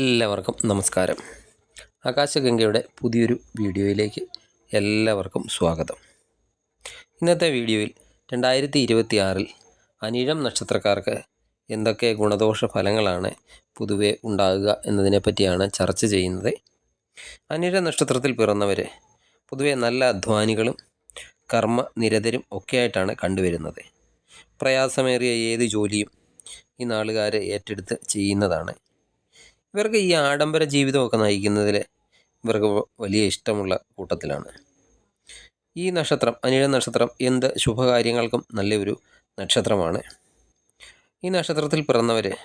എല്ലാവർക്കും നമസ്കാരം. ആകാശഗംഗയുടെ പുതിയൊരു വീഡിയോയിലേക്ക് എല്ലാവർക്കും സ്വാഗതം. ഇന്നത്തെ വീഡിയോയിൽ രണ്ടായിരത്തി ഇരുപത്തി ആറിൽ അനിഴം നക്ഷത്രക്കാർക്ക് എന്തൊക്കെ ഗുണദോഷ ഫലങ്ങളാണ് പൊതുവെ ഉണ്ടാകുക എന്നതിനെ പറ്റിയാണ് ചർച്ച ചെയ്യുന്നത്. അനിഴ നക്ഷത്രത്തിൽ പിറന്നവർ പൊതുവെ നല്ല അധ്വാനികളും കർമ്മ നിരതരും ഒക്കെയായിട്ടാണ് കണ്ടുവരുന്നത്. പ്രയാസമേറിയ ഏത് ജോലിയും ഈ നാളുകാർ ഏറ്റെടുത്ത് ചെയ്യുന്നതാണ്. ഇവർക്ക് ഈ ആഡംബര ജീവിതമൊക്കെ നയിക്കുന്നതിൽ ഇവർക്ക് വലിയ ഇഷ്ടമുള്ള കൂട്ടത്തിലാണ്. ഈ നക്ഷത്രം അനിഴ നക്ഷത്രം എന്ത് ശുഭകാര്യങ്ങൾക്കും നല്ലൊരു നക്ഷത്രമാണ്. ഈ നക്ഷത്രത്തിൽ പിറന്നവർ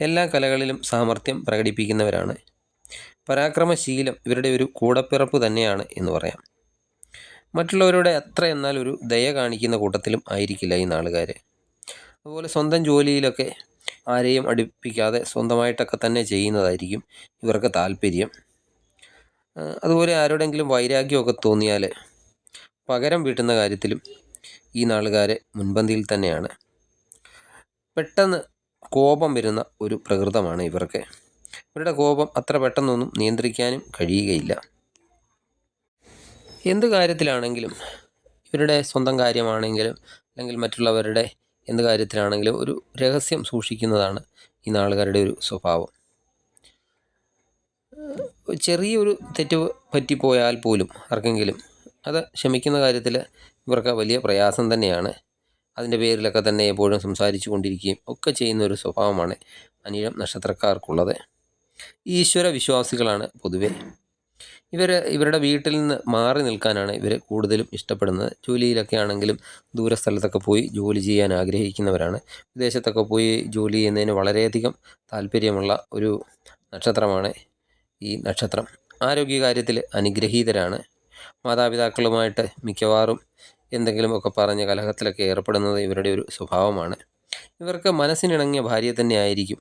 എല്ലാ കലകളിലും സാമർഥ്യം പ്രകടിപ്പിക്കുന്നവരാണ്. പരാക്രമശീലം ഇവരുടെ ഒരു കൂടപ്പിറപ്പ് തന്നെയാണ് എന്ന് പറയാം. മറ്റുള്ളവരുടെ അത്ര എന്നാൽ ഒരു ദയ കാണിക്കുന്ന കൂട്ടത്തിലും ആയിരിക്കില്ല ഈ നാളുകാർ അതുപോലെ സ്വന്തം ജോലിയിലൊക്കെ ആരെയും അടുപ്പിക്കാതെ സ്വന്തമായിട്ടൊക്കെ തന്നെ ചെയ്യുന്നതായിരിക്കും ഇവർക്ക് താല്പര്യം. അതുപോലെ ആരോടെങ്കിലും വൈരാഗ്യമൊക്കെ തോന്നിയാൽ പകരം വീട്ടുന്ന കാര്യത്തിലും ഈ നാളുകാർ മുൻപന്തിയിൽ തന്നെയാണ്. പെട്ടെന്ന് കോപം വരുന്ന ഒരു പ്രകൃതമാണ് ഇവർക്ക്. ഇവരുടെ കോപം അത്ര പെട്ടെന്നൊന്നും നിയന്ത്രിക്കാനും കഴിയുകയില്ല. എന്ത് കാര്യത്തിലാണെങ്കിലും ഇവരുടെ സ്വന്തം കാര്യമാണെങ്കിലും അല്ലെങ്കിൽ മറ്റുള്ളവരുടെ എന്ത് കാര്യത്തിലാണെങ്കിലും ഒരു രഹസ്യം സൂക്ഷിക്കുന്നതാണ് ഈ നാളുകാരുടെ ഒരു സ്വഭാവം. ചെറിയൊരു തെറ്റ് പറ്റിപ്പോയാൽ പോലും ആർക്കെങ്കിലും അത് ക്ഷമിക്കുന്ന കാര്യത്തിൽ ഇവർക്ക് വലിയ പ്രയാസം തന്നെയാണ്. അതിന്റെ പേരിലൊക്കെ തന്നെ എപ്പോഴും സംസാരിച്ചു കൊണ്ടിരിക്കുകയും ഒക്കെ ചെയ്യുന്ന ഒരു സ്വഭാവമാണ് അനിഴം നക്ഷത്രക്കാർക്കുള്ളത്. ഈശ്വര വിശ്വാസികളാണ് പൊതുവെ. ഇവർ ഇവരുടെ വീട്ടിൽ നിന്ന് മാറി നിൽക്കാനാണ് ഇവർ കൂടുതലും ഇഷ്ടപ്പെടുന്നത്. ജോലിയിലൊക്കെ ആണെങ്കിലും ദൂര സ്ഥലത്തൊക്കെ പോയി ജോലി ചെയ്യാൻ ആഗ്രഹിക്കുന്നവരാണ്. വിദേശത്തൊക്കെ പോയി ജോലി ചെയ്യുന്നതിന് വളരെയധികം താല്പര്യമുള്ള ഒരു നക്ഷത്രമാണ് ഈ നക്ഷത്രം. ആരോഗ്യകാര്യത്തിൽ അനുഗ്രഹീതരാണ്. മാതാപിതാക്കളുമായിട്ട് മിക്കവാറും എന്തെങ്കിലുമൊക്കെ പറഞ്ഞ് കലഹത്തിലൊക്കെ ഏർപ്പെടുന്നത് ഇവരുടെ ഒരു സ്വഭാവമാണ്. ഇവർക്ക് മനസ്സിനിണങ്ങിയ ഭാര്യ തന്നെയായിരിക്കും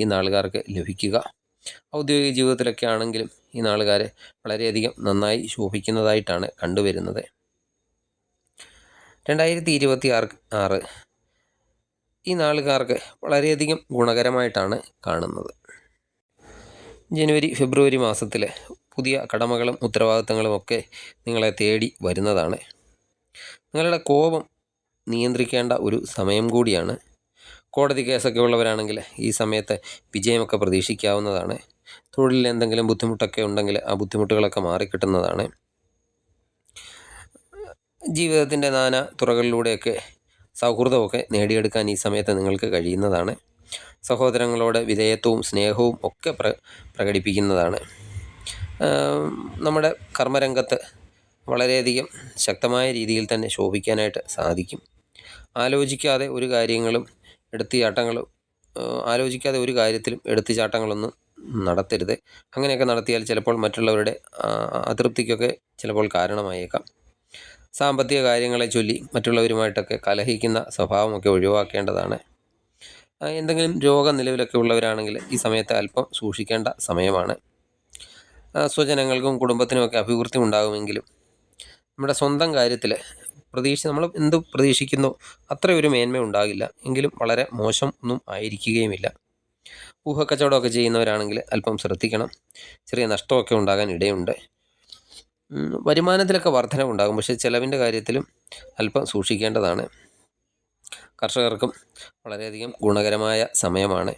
ഈ നാളുകാർക്ക് ലഭിക്കുക. ഔദ്യോഗിക ജീവിതത്തിലൊക്കെ ആണെങ്കിലും ഈ നാളുകാരെ വളരെയധികം നന്നായി ശോഭിക്കുന്നതായിട്ടാണ് കണ്ടുവരുന്നത്. രണ്ടായിരത്തി ഇരുപത്തി ആറ് ആറ് ഈ നാളുകാർക്ക് വളരെയധികം ഗുണകരമായിട്ടാണ് കാണുന്നത്. ജനുവരി ഫെബ്രുവരി മാസത്തിൽ പുതിയ കടമകളും ഉത്തരവാദിത്തങ്ങളും ഒക്കെ നിങ്ങളെ തേടി വരുന്നതാണ്. നിങ്ങളുടെ കോപം നിയന്ത്രിക്കേണ്ട ഒരു സമയം കൂടിയാണ്. കോടതി കേസൊക്കെ ഉള്ളവരാണെങ്കിൽ ഈ സമയത്ത് വിജയമൊക്കെ പ്രതീക്ഷിക്കാവുന്നതാണ്. തൊഴിലിൽ എന്തെങ്കിലും ബുദ്ധിമുട്ടൊക്കെ ഉണ്ടെങ്കിൽ ആ ബുദ്ധിമുട്ടുകളൊക്കെ മാറിക്കിട്ടുന്നതാണ് ജീവിതത്തിന്റെ നാനാ തുറകളിലൂടെയൊക്കെ സൗഹൃദമൊക്കെ നേടിയെടുക്കാൻ ഈ സമയത്ത് നിങ്ങൾക്ക് കഴിയുന്നതാണ്. സഹോദരങ്ങളോട് വിധേയത്വവും സ്നേഹവും ഒക്കെ പ്ര പ്രകടിപ്പിക്കുന്നതാണ്. നമ്മുടെ കർമ്മരംഗത്ത് വളരെയധികം ശക്തമായ രീതിയിൽ തന്നെ ശോഭിക്കാനായിട്ട് സാധിക്കും. ആലോചിക്കാതെ ഒരു കാര്യങ്ങളും എടുത്തുചാട്ടങ്ങളും ചാട്ടങ്ങളും ആലോചിക്കാതെ ഒരു കാര്യത്തിലും എടുത്തുചാട്ടങ്ങളൊന്നും നടത്തരുത്. അങ്ങനെയൊക്കെ നടത്തിയാൽ ചിലപ്പോൾ മറ്റുള്ളവരുടെ അതൃപ്തിക്കൊക്കെ ചിലപ്പോൾ കാരണമായേക്കാം. സാമ്പത്തിക കാര്യങ്ങളെ ചൊല്ലി മറ്റുള്ളവരുമായിട്ടൊക്കെ കലഹിക്കുന്ന സ്വഭാവമൊക്കെ ഒഴിവാക്കേണ്ടതാണ്. എന്തെങ്കിലും രോഗം നിലവിലൊക്കെ ഉള്ളവരാണെങ്കിൽ ഈ സമയത്ത് അല്പം സൂക്ഷിക്കേണ്ട സമയമാണ്. സ്വജനങ്ങൾക്കും കുടുംബത്തിനുമൊക്കെ അഭിവൃദ്ധി ഉണ്ടാകുമെങ്കിലും നമ്മുടെ സ്വന്തം കാര്യത്തിൽ പ്രതീക്ഷ നമ്മൾ എന്ത് പ്രതീക്ഷിക്കുന്നു അത്ര ഒരു മേന്മ ഉണ്ടാകില്ല. എങ്കിലും വളരെ മോശം ഒന്നും ആയിരിക്കുകയുമില്ല. ഊഹക്കച്ചവടമൊക്കെ ചെയ്യുന്നവരാണെങ്കിൽ അല്പം ശ്രദ്ധിക്കണം. ചെറിയ നഷ്ടമൊക്കെ ഉണ്ടാകാൻ ഇടയുണ്ട്. വരുമാനത്തിലൊക്കെ വർധനവുണ്ടാകും. പക്ഷേ ചിലവിന്റെ കാര്യത്തിലും അല്പം സൂക്ഷിക്കേണ്ടതാണ്. കർഷകർക്കും വളരെയധികം ഗുണകരമായ സമയമാണ്.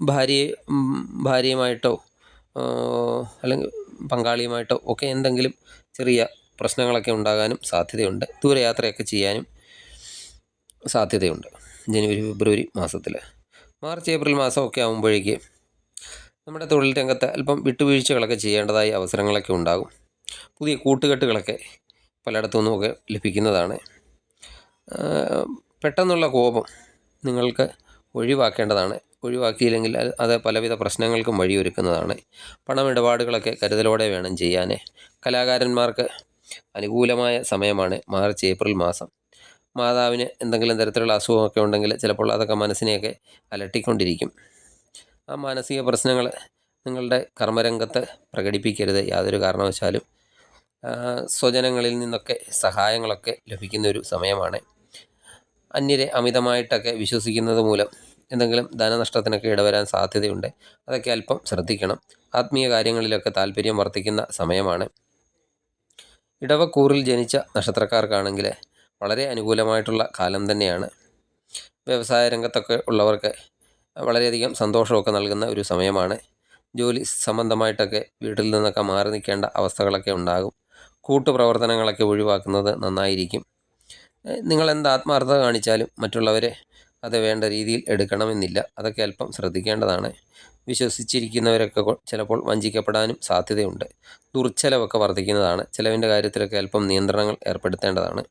ഭാര്യയെ ഭാര്യയുമായിട്ടോ അല്ലെങ്കിൽ പങ്കാളിയുമായിട്ടോ ഒക്കെ എന്തെങ്കിലും ചെറിയ പ്രശ്നങ്ങളൊക്കെ ഉണ്ടാകാനും സാധ്യതയുണ്ട്. ദൂരയാത്രയൊക്കെ ചെയ്യാനും സാധ്യതയുണ്ട്. ജനുവരി ഫെബ്രുവരി മാസത്തിൽ മാർച്ച് ഏപ്രിൽ മാസമൊക്കെ ആകുമ്പോഴേക്ക് നമ്മുടെ തൊഴിൽ രംഗത്ത് അല്പം വിട്ടുവീഴ്ചകളൊക്കെ ചെയ്യേണ്ടതായ അവസരങ്ങളൊക്കെ ഉണ്ടാകും. പുതിയ കൂട്ടുകെട്ടുകളൊക്കെ പലയിടത്തു നിന്നുമൊക്കെ ലഭിക്കുന്നതാണ്. പെട്ടെന്നുള്ള കോപം നിങ്ങൾക്ക് ഒഴിവാക്കേണ്ടതാണ്. ഒഴിവാക്കിയില്ലെങ്കിൽ അത് പലവിധ പ്രശ്നങ്ങൾക്കും വഴിയൊരുക്കുന്നതാണ്. പണമിടപാടുകളൊക്കെ കരുതലോടെ വേണം ചെയ്യാൻ കലാകാരന്മാർക്ക് അനുകൂലമായ സമയമാണ് മാർച്ച് ഏപ്രിൽ മാസം. മാതാവിന് എന്തെങ്കിലും തരത്തിലുള്ള അസുഖമൊക്കെ ഉണ്ടെങ്കിൽ ചിലപ്പോൾ അതൊക്കെ മനസ്സിനെയൊക്കെ അലട്ടിക്കൊണ്ടിരിക്കും. ആ മാനസിക പ്രശ്നങ്ങൾ നിങ്ങളുടെ കർമ്മരംഗത്ത് പ്രകടിപ്പിക്കരുത്. യാതൊരു കാരണവശാലും സ്വജനങ്ങളിൽ നിന്നൊക്കെ സഹായങ്ങളൊക്കെ ലഭിക്കുന്ന ഒരു സമയമാണ്. അന്യരെ അമിതമായിട്ടൊക്കെ വിശ്വസിക്കുന്നത് മൂലം എന്തെങ്കിലും ധനനഷ്ടത്തിനൊക്കെ ഇടവരാൻ സാധ്യതയുണ്ട്. അതൊക്കെ അല്പം ശ്രദ്ധിക്കണം. ആത്മീയ കാര്യങ്ങളിലൊക്കെ താല്പര്യം വർദ്ധിക്കുന്ന സമയമാണ്. ഇടവക്കൂറിൽ ജനിച്ച നക്ഷത്രക്കാർക്കാണെങ്കിൽ വളരെ അനുകൂലമായിട്ടുള്ള കാലം തന്നെയാണ്. വ്യവസായ രംഗത്തൊക്കെ ഉള്ളവർക്ക് വളരെയധികം സന്തോഷമൊക്കെ നൽകുന്ന ഒരു സമയമാണ്. ജോലി സംബന്ധമായിട്ടൊക്കെ വീട്ടിൽ നിന്നൊക്കെ മാറി നിൽക്കേണ്ട അവസ്ഥകളൊക്കെ ഉണ്ടാകും. കൂട്ടുപ്രവർത്തനങ്ങളൊക്കെ ഒഴിവാക്കുന്നത് നന്നായിരിക്കും. നിങ്ങൾ എന്ത് ആത്മാർത്ഥത കാണിച്ചാലും മറ്റുള്ളവരെ അത് വേണ്ട രീതിയിൽ എടുക്കണമെന്നില്ല. അതൊക്കെ അല്പം ശ്രദ്ധിക്കേണ്ടതാണ്. വിശ്വസിച്ചിരിക്കുന്നവരൊക്കെ ചിലപ്പോൾ വഞ്ചിക്കപ്പെടാനും സാധ്യതയുണ്ട്. ദുർച്ചലവൊക്കെ വർദ്ധിക്കുന്നതാണ്. ചിലവിന്റെ കാര്യത്തിലൊക്കെ അല്പം നിയന്ത്രണങ്ങൾ ഏർപ്പെടുത്തേണ്ടതാണ്.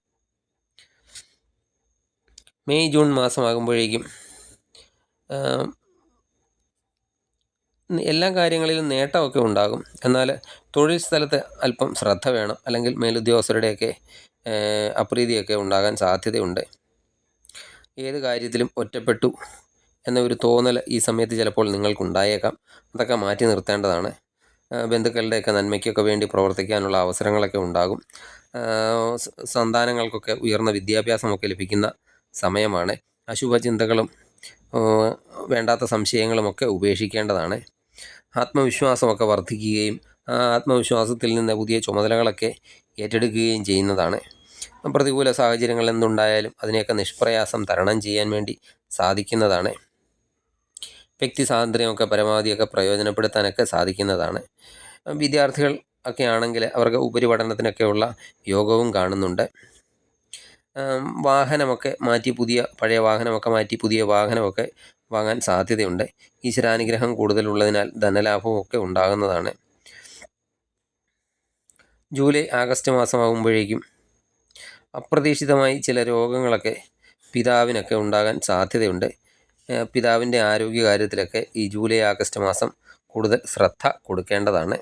മെയ് ജൂൺ മാസമാകുമ്പോഴേക്കും എല്ലാ കാര്യങ്ങളിലും നേട്ടമൊക്കെ ഉണ്ടാകും. എന്നാൽ തൊഴിൽ സ്ഥലത്ത് അല്പം ശ്രദ്ധ വേണം. അല്ലെങ്കിൽ മേലുദ്യോഗസ്ഥരുടെയൊക്കെ അപ്രീതിയൊക്കെ ഉണ്ടാകാൻ സാധ്യതയുണ്ട്. ഏത് കാര്യത്തിലും ഒറ്റപ്പെട്ടു എന്നൊരു തോന്നൽ ഈ സമയത്ത് ചിലപ്പോൾ നിങ്ങൾക്കുണ്ടായേക്കാം. അതൊക്കെ മാറ്റി നിർത്തേണ്ടതാണ്. ബന്ധുക്കളുടെയൊക്കെ നന്മയ്ക്കൊക്കെ വേണ്ടി പ്രവർത്തിക്കാനുള്ള അവസരങ്ങളൊക്കെ ഉണ്ടാകും. സന്താനങ്ങൾക്കൊക്കെ ഉയർന്ന വിദ്യാഭ്യാസമൊക്കെ ലഭിക്കുന്ന സമയമാണ്. അശുഭചിന്തകളും വേണ്ടാത്ത സംശയങ്ങളുമൊക്കെ ഉപേക്ഷിക്കേണ്ടതാണ്. ആത്മവിശ്വാസമൊക്കെ വർദ്ധിക്കുകയും ആ ആത്മവിശ്വാസത്തിൽ നിന്ന് പുതിയ ചുമതലകളൊക്കെ ഏറ്റെടുക്കുകയും ചെയ്യുന്നതാണ്. പ്രതികൂല സാഹചര്യങ്ങൾ എന്തുണ്ടായാലും അതിനെയൊക്കെ നിഷ്പ്രയാസം തരണം ചെയ്യാൻ വേണ്ടി സാധിക്കുന്നതാണ്. വ്യക്തി സ്വാതന്ത്ര്യമൊക്കെ പരമാവധിയൊക്കെ പ്രയോജനപ്പെടുത്താനൊക്കെ സാധിക്കുന്നതാണ്. വിദ്യാർത്ഥികൾ ഒക്കെ ആണെങ്കിൽ അവർക്ക് ഉപരിപഠനത്തിനൊക്കെയുള്ള യോഗവും കാണുന്നുണ്ട്. വാഹനമൊക്കെ മാറ്റി പുതിയ പഴയ വാഹനമൊക്കെ മാറ്റി പുതിയ വാഹനമൊക്കെ വാങ്ങാൻ സാധ്യതയുണ്ട്. ഈശ്വരാനുഗ്രഹം കൂടുതലുള്ളതിനാൽ ധനലാഭവും ഒക്കെ ഉണ്ടാകുന്നതാണ്. ജൂലൈ ആഗസ്റ്റ് മാസമാകുമ്പോഴേക്കും അപ്രതീക്ഷിതമായി ചില രോഗങ്ങളൊക്കെ പിതാവിനൊക്കെ ഉണ്ടാകാൻ സാധ്യതയുണ്ട്. പിതാവിന്റെ ആരോഗ്യകാര്യത്തിലൊക്കെ ഈ ജൂലൈ ആഗസ്റ്റ് മാസം കൂടുതൽ ശ്രദ്ധ കൊടുക്കേണ്ടതാണ്.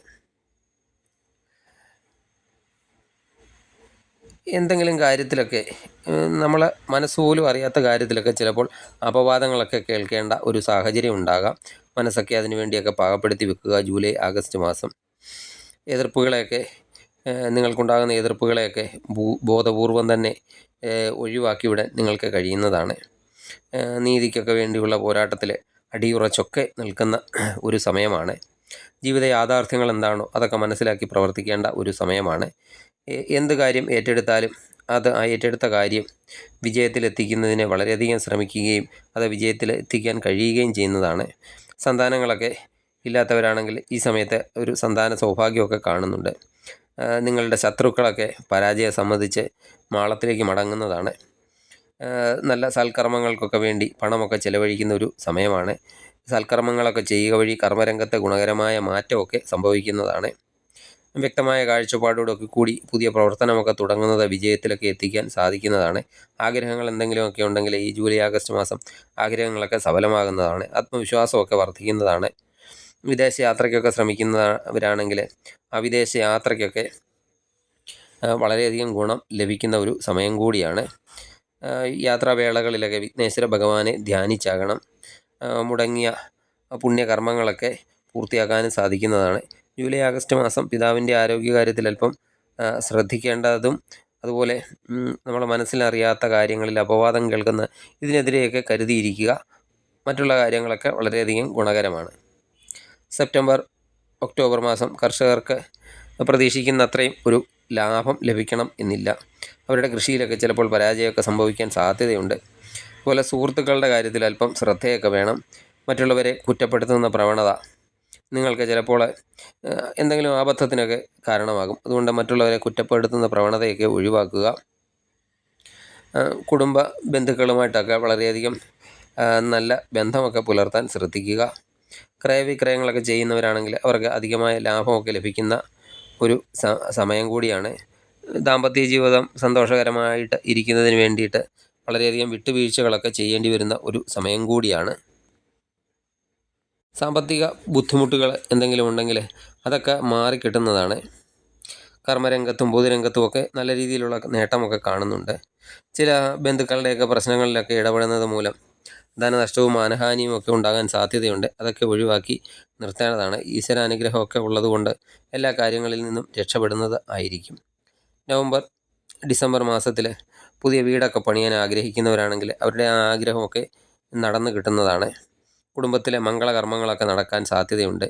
എന്തെങ്കിലും കാര്യത്തിലൊക്കെ നമ്മൾ മനസ്സുപോലും അറിയാത്ത കാര്യത്തിലൊക്കെ ചിലപ്പോൾ അപവാദങ്ങളൊക്കെ കേൾക്കേണ്ട ഒരു സാഹചര്യം ഉണ്ടാകാം. മനസ്സൊക്കെ അതിനു വേണ്ടിയൊക്കെ പാകപ്പെടുത്തി വെക്കുക. ജൂലൈ ആഗസ്റ്റ് മാസം. എതിർപ്പുകളെയൊക്കെ നിങ്ങൾക്കുണ്ടാകുന്ന എതിർപ്പുകളെയൊക്കെ ബോധപൂർവം തന്നെ ഒഴിവാക്കി വിടാൻ നിങ്ങൾക്ക് കഴിയുന്നതാണ്. നീതിക്കൊക്കെ വേണ്ടിയുള്ള പോരാട്ടത്തിൽ അടിയുറച്ചൊക്കെ നിൽക്കുന്ന ഒരു സമയമാണ്. ജീവിത യാഥാർത്ഥ്യങ്ങൾ എന്താണോ അതൊക്കെ മനസ്സിലാക്കി പ്രവർത്തിക്കേണ്ട ഒരു സമയമാണ്. എന്ത് കാര്യം ഏറ്റെടുത്താലും അത് ആ ഏറ്റെടുത്ത കാര്യം വിജയത്തിലെത്തിക്കുന്നതിന് വളരെയധികം ശ്രമിക്കുകയും അത് വിജയത്തിൽ എത്തിക്കാൻ കഴിയുകയും ചെയ്യുന്നതാണ്. സന്താനങ്ങളൊക്കെ ഇല്ലാത്തവരാണെങ്കിൽ ഈ സമയത്ത് ഒരു സന്താന സൗഭാഗ്യമൊക്കെ കാണുന്നുണ്ട്. നിങ്ങളുടെ ശത്രുക്കളൊക്കെ പരാജയം സംബന്ധിച്ച് മാളത്തിലേക്ക് മടങ്ങുന്നതാണ്. നല്ല സൽക്കർമ്മങ്ങൾക്കൊക്കെ വേണ്ടി പണമൊക്കെ ചിലവഴിക്കുന്ന ഒരു സമയമാണ്. സൽക്കർമ്മങ്ങളൊക്കെ ചെയ്യുക വഴി കർമ്മരംഗത്തെ ഗുണകരമായ മാറ്റമൊക്കെ സംഭവിക്കുന്നതാണ്. വ്യക്തമായ കാഴ്ചപ്പാടോടൊക്കെ കൂടി പുതിയ പ്രവർത്തനമൊക്കെ തുടങ്ങുന്നത് വിജയത്തിലൊക്കെ എത്തിക്കാൻ സാധിക്കുന്നതാണ്. ആഗ്രഹങ്ങൾ എന്തെങ്കിലുമൊക്കെ ഉണ്ടെങ്കിൽ ഈ ജൂലൈ ആഗസ്റ്റ് മാസം ആഗ്രഹങ്ങളൊക്കെ സഫലമാകുന്നതാണ്. ആത്മവിശ്വാസമൊക്കെ വർദ്ധിക്കുന്നതാണ്. വിദേശ യാത്രയ്ക്കൊക്കെ ശ്രമിക്കുന്നവരാണെങ്കിൽ ആ വിദേശ യാത്രയ്ക്കൊക്കെ വളരെയധികം ഗുണം ലഭിക്കുന്ന ഒരു സമയം കൂടിയാണ്. യാത്രാവേളകളിലൊക്കെ വിഘ്നേശ്വര ഭഗവാനെ ധ്യാനിച്ചാകണം. മുടങ്ങിയ പുണ്യകർമ്മങ്ങളൊക്കെ പൂർത്തിയാക്കാനും സാധിക്കുന്നതാണ്. ജൂലൈ ആഗസ്റ്റ് മാസം പിതാവിന്റെ ആരോഗ്യകാര്യത്തിൽ അല്പം ശ്രദ്ധിക്കേണ്ടതും അതുപോലെ നമ്മൾ മനസ്സിലറിയാത്ത കാര്യങ്ങളിൽ അപവാദം കേൾക്കുന്ന ഇതിനെതിരെയൊക്കെ കരുതിയിരിക്കുക. മറ്റുള്ള കാര്യങ്ങളൊക്കെ വളരെയധികം ഗുണകരമാണ്. സെപ്റ്റംബർ ഒക്ടോബർ മാസം കർഷകർക്ക് പ്രതീക്ഷിക്കുന്ന അത്രയും ഒരു ലാഭം ലഭിക്കണം എന്നില്ല. അവരുടെ കൃഷിയിലൊക്കെ ചിലപ്പോൾ പരാജയമൊക്കെ സംഭവിക്കാൻ സാധ്യതയുണ്ട്. അതുപോലെ സുഹൃത്തുക്കളുടെ കാര്യത്തിൽ അല്പം ശ്രദ്ധയൊക്കെ വേണം. മറ്റുള്ളവരെ കുറ്റപ്പെടുത്തുന്ന പ്രവണത നിങ്ങൾക്ക് ചിലപ്പോൾ എന്തെങ്കിലും അബദ്ധത്തിനൊക്കെ കാരണമാകും. അതുകൊണ്ട് മറ്റുള്ളവരെ കുറ്റപ്പെടുത്തുന്ന പ്രവണതയൊക്കെ ഒഴിവാക്കുക. കുടുംബ ബന്ധുക്കളുമായിട്ടൊക്കെ വളരെയധികം നല്ല ബന്ധമൊക്കെ പുലർത്താൻ ശ്രദ്ധിക്കുക. ക്രയവിക്രയങ്ങളൊക്കെ ചെയ്യുന്നവരാണെങ്കിൽ അവർക്ക് അധികമായ ലാഭമൊക്കെ ലഭിക്കുന്ന ഒരു സമയം കൂടിയാണ്. ദാമ്പത്യ ജീവിതം സന്തോഷകരമായിട്ട് ഇരിക്കുന്നതിന് വേണ്ടിയിട്ട് വളരെയധികം വിട്ടുവീഴ്ചകളൊക്കെ ചെയ്യേണ്ടി വരുന്ന ഒരു സമയം കൂടിയാണ്. സാമ്പത്തിക ബുദ്ധിമുട്ടുകൾ എന്തെങ്കിലും ഉണ്ടെങ്കിൽ അതൊക്കെ മാറിക്കിട്ടുന്നതാണ് കർമ്മരംഗത്തും പൊതുരംഗത്തും ഒക്കെ നല്ല രീതിയിലുള്ള നേട്ടമൊക്കെ കാണുന്നുണ്ട്. ചില ബന്ധുക്കളുടെയൊക്കെ പ്രശ്നങ്ങളിലൊക്കെ ഇടപെടുന്നത് മൂലം ധനനഷ്ടവും മാനഹാനിയും ഒക്കെ ഉണ്ടാകാൻ സാധ്യതയുണ്ട്. അതൊക്കെ ഒഴിവാക്കി നിർത്തേണ്ടതാണ്. ഈശ്വരാനുഗ്രഹമൊക്കെ ഉള്ളതുകൊണ്ട് എല്ലാ കാര്യങ്ങളിൽ നിന്നും രക്ഷപ്പെടുന്നത് ആയിരിക്കും. നവംബർ ഡിസംബർ മാസത്തിൽ പുതിയ വീടൊക്കെ പണിയാൻ ആഗ്രഹിക്കുന്നവരാണെങ്കിൽ അവരുടെ ആ ആഗ്രഹമൊക്കെ നടന്നു കിട്ടുന്നതാണ്. കുടുംബത്തിലെ മംഗളകർമ്മങ്ങളൊക്കെ നടക്കാൻ സാധ്യതയുണ്ട്.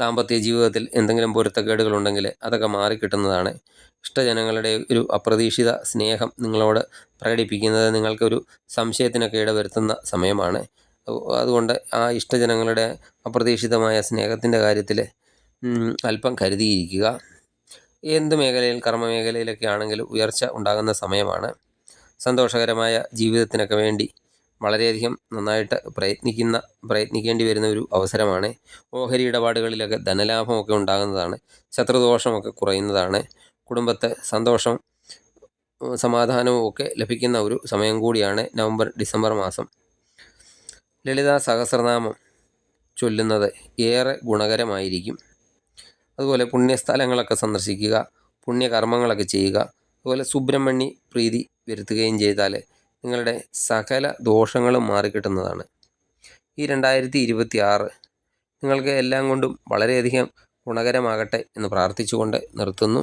ദാമ്പത്യ ജീവിതത്തിൽ എന്തെങ്കിലും പൊരുത്തക്കേടുകളുണ്ടെങ്കിൽ അതൊക്കെ മാറിക്കിട്ടുന്നതാണ്. ഇഷ്ടജനങ്ങളുടെ ഒരു അപ്രതീക്ഷിത സ്നേഹം നിങ്ങളോട് പ്രകടിപ്പിക്കുന്നത് നിങ്ങൾക്കൊരു സംശയത്തിനൊക്കെ ഇടവരുത്തുന്ന സമയമാണ്. അതുകൊണ്ട് ആ ഇഷ്ടജനങ്ങളുടെ അപ്രതീക്ഷിതമായ സ്നേഹത്തിന്റെ കാര്യത്തിൽ അല്പം കരുതിയിരിക്കുക. എന്ത് മേഖലയിൽ കർമ്മ മേഖലയിലൊക്കെ ആണെങ്കിലും ഉയർച്ച ഉണ്ടാകുന്ന സമയമാണ്. സന്തോഷകരമായ ജീവിതത്തിനൊക്കെ വേണ്ടി വളരെയധികം നന്നായിട്ട് പ്രയത്നിക്കുന്ന പ്രയത്നിക്കേണ്ടി വരുന്ന ഒരു അവസരമാണ്. ഓഹരി ഇടപാടുകളിലൊക്കെ ധനലാഭമൊക്കെ ഉണ്ടാകുന്നതാണ് ശത്രുദോഷമൊക്കെ കുറയുന്നതാണ് കുടുംബത്തെ സന്തോഷം സമാധാനവും ഒക്കെ ലഭിക്കുന്ന ഒരു സമയം കൂടിയാണ് നവംബർ ഡിസംബർ മാസം. ലളിതാ സഹസ്രനാമം ചൊല്ലുന്നത് ഏറെ ഗുണകരമായിരിക്കും. അതുപോലെ പുണ്യസ്ഥലങ്ങളൊക്കെ സന്ദർശിക്കുക പുണ്യകർമ്മങ്ങളൊക്കെ ചെയ്യുക അതുപോലെ സുബ്രഹ്മണ്യ പ്രീതി വരുത്തുകയും ചെയ്താൽ നിങ്ങളുടെ സകല ദോഷങ്ങളും മാറിക്കിട്ടുന്നതാണ്. ഈ രണ്ടായിരത്തി ഇരുപത്തി ആറ് നിങ്ങൾക്ക് എല്ലാം കൊണ്ടും വളരെയധികം ഗുണകരമാകട്ടെ എന്ന് പ്രാർത്ഥിച്ചുകൊണ്ട് നിർത്തുന്നു.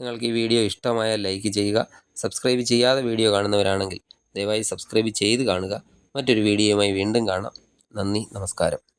നിങ്ങൾക്ക് ഈ വീഡിയോ ഇഷ്ടമായാൽ ലൈക്ക് ചെയ്യുക സബ്സ്ക്രൈബ് ചെയ്യാതെ വീഡിയോ കാണുന്നവരാണെങ്കിൽ ദയവായി സബ്സ്ക്രൈബ് ചെയ്ത് കാണുക. മറ്റൊരു വീഡിയോയുമായി വീണ്ടും കാണാം. നന്ദി നമസ്കാരം.